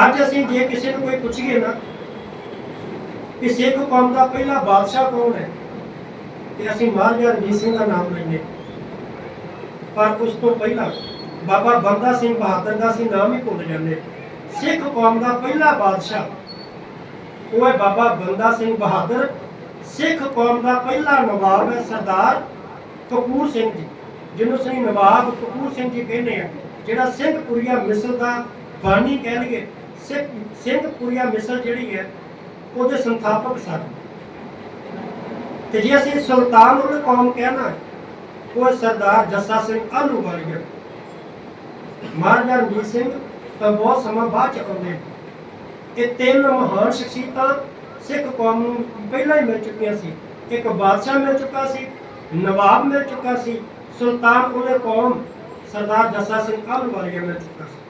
ਅੱਜ ਅਸੀਂ ਜੇ ਕਿਸੇ ਨੂੰ ਕੋਈ ਪੁੱਛੀਏ ਨਾ ਕਿ ਸਿੱਖ ਕੌਮ ਦਾ ਪਹਿਲਾ ਬਾਦਸ਼ਾਹ ਕੌਣ ਹੈ, ਤੇ ਅਸੀਂ ਮਹਾਰਾਜਾ ਰਣਜੀਤ ਸਿੰਘ ਦਾ ਨਾਮ ਲੈਂਦੇ ਪਰ ਉਸ ਤੋਂ ਪਹਿਲਾਂ ਬਾਬਾ ਬੰਦਾ ਸਿੰਘ ਬਹਾਦਰ ਦਾ ਅਸੀਂ ਨਾਮ ਹੀ ਭੁੱਲ ਜਾਂਦੇ ਸਿੱਖ ਕੌਮ ਦਾ ਪਹਿਲਾ ਬਾਦਸ਼ਾਹ ਉਹ ਹੈ ਬਾਬਾ ਬੰਦਾ ਸਿੰਘ ਬਹਾਦਰ। ਸਿੱਖ ਕੌਮ ਦਾ ਪਹਿਲਾ ਨਵਾਬ ਹੈ ਸਰਦਾਰ ਕਪੂਰ ਸਿੰਘ ਜੀ, ਜਿਹਨੂੰ ਅਸੀਂ ਨਵਾਬ ਕਪੂਰ ਸਿੰਘ ਜੀ ਕਹਿੰਦੇ ਆ, ਜਿਹੜਾ ਸਿੰਘ ਸਿੰਘਪੁਰੀਆ ਮਿਸਰ ਦਾ ਬਾਨੀ ਕਹਿਣਗੇ। ਸਿੰਘਪੁਰੀਆ ਮਿਸਲ ਜਿਹੜੀ ਹੈ, ਉਹਦੇ ਸੰਥਾਪਕ ਸਨ। ਤੇ ਜੇ ਅਸੀਂ ਸੁਲਤਾਨ ਉਲ ਕੌਮ ਕਹਿਣਾ ਉਹ ਸਰਦਾਰ ਜੱਸਾ ਸਿੰਘ ਆਲੂਵਾਲੀਆ ਮਹਾਰਾਜਾ ਰਣਜੀਤ ਸਿੰਘ ਤਾਂ ਬਹੁਤ ਸਮਾਂ ਬਾਅਦ ਚ ਆਉਂਦੇ ਨੇ। ਇਹ ਤਿੰਨ ਮਹਾਨ ਸ਼ਖਸੀਅਤਾਂ ਸਿੱਖ ਕੌਮ ਨੂੰ ਪਹਿਲਾਂ ਹੀ ਮਿਲ ਚੁੱਕੀਆਂ ਸੀ। ਇੱਕ ਬਾਦਸ਼ਾਹ ਮਿਲ ਚੁੱਕਾ ਸੀ, ਨਵਾਬ ਮਿਲ ਚੁੱਕਾ ਸੀ, ਸੁਲਤਾਨ ਉਲ ਕੌਮ ਸਰਦਾਰ ਜੱਸਾ ਸਿੰਘ ਆਲੂਵਾਲੀਆ ਮਿਲ ਚੁੱਕਾ ਸੀ।